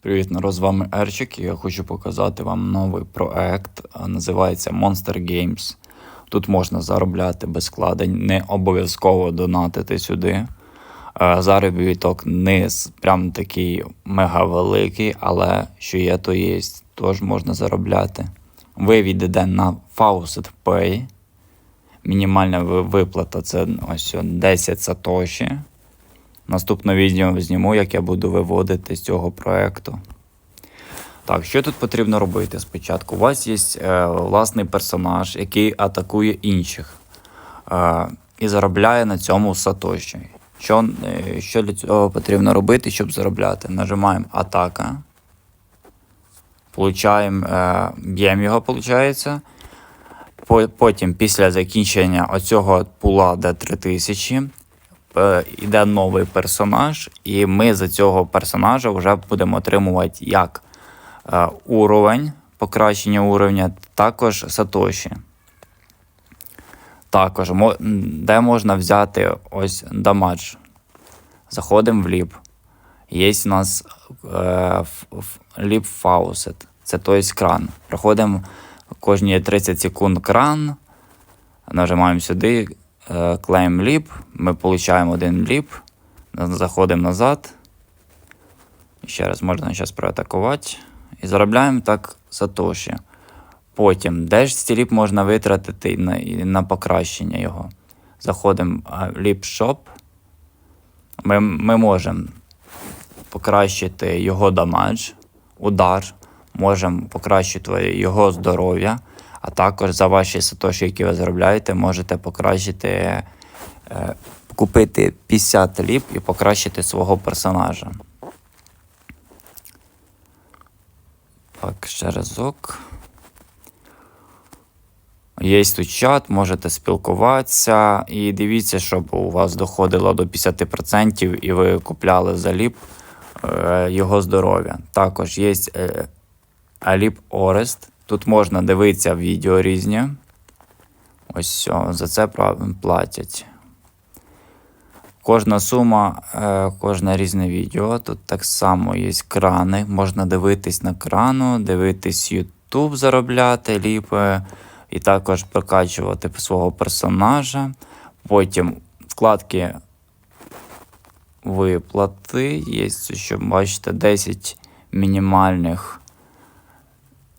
Привіт, народ, з вами Ерчик, і я хочу показати вам новий проект. Називається Monster Games. Тут можна заробляти без складень, не обов'язково донатити сюди. Е, Заробіток не прям такий мега великий, але що є, то є. Тож можна заробляти. Вивід іде на Faucet Pay. Мінімальна виплата це ось 10 сатоші. Наступне відео зніму, як я буду виводити з цього проекту. Так, що тут потрібно робити спочатку? У вас є е, власний персонаж, який атакує інших е, і заробляє на цьому сатоші. Що, е, що для цього потрібно робити, щоб заробляти? Нажимаємо атака. Получаємо, е, б'ємо його, виходить. Потім, після закінчення оцього пула, де 3000, е, йде новий персонаж, і ми за цього персонажа вже будемо отримувати як е, уровень, покращення уровня, також сатоші. Також, де можна взяти ось дамадж. Заходимо в ліп. Є у нас е, ліп фаусет. Це той кран. Проходимо кожні 30 секунд кран. Нажимаємо сюди, е, Claim Leap. Ми получаємо один ліп. Заходимо назад. Ще раз можна зараз проатакувати. І заробляємо так сатоші. Потім, де ж ці ліп можна витратити на, на покращення його. Заходимо в Leap Shop. Ми, ми можемо покращити його дамадж, удар, можемо покращити його здоров'я, а також за ваші сатоші, які ви заробляєте, можете покращити, е, купити 50 ліп і покращити свого персонажа. Так, ще разок. Є тут чат, можете спілкуватися. І дивіться, щоб у вас доходило до 50% і ви купляли за ліп е, його здоров'я. Також є е, Аліп Орест. Тут можна дивитися відео різні. Ось все, за це платять. Кожна сума, е, кожне різне відео. Тут так само є крани. Можна дивитись на крану, дивитись YouTube, заробляти ліпи, і також прокачувати свого персонажа. Потім вкладки виплати. Є, що бачите, 10 мінімальних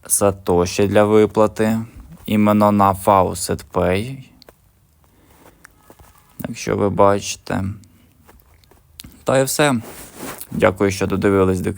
сатоші для виплати. Іменно на Faucet Pay. Якщо ви бачите. Та і все. Дякую, що додивились до кінця.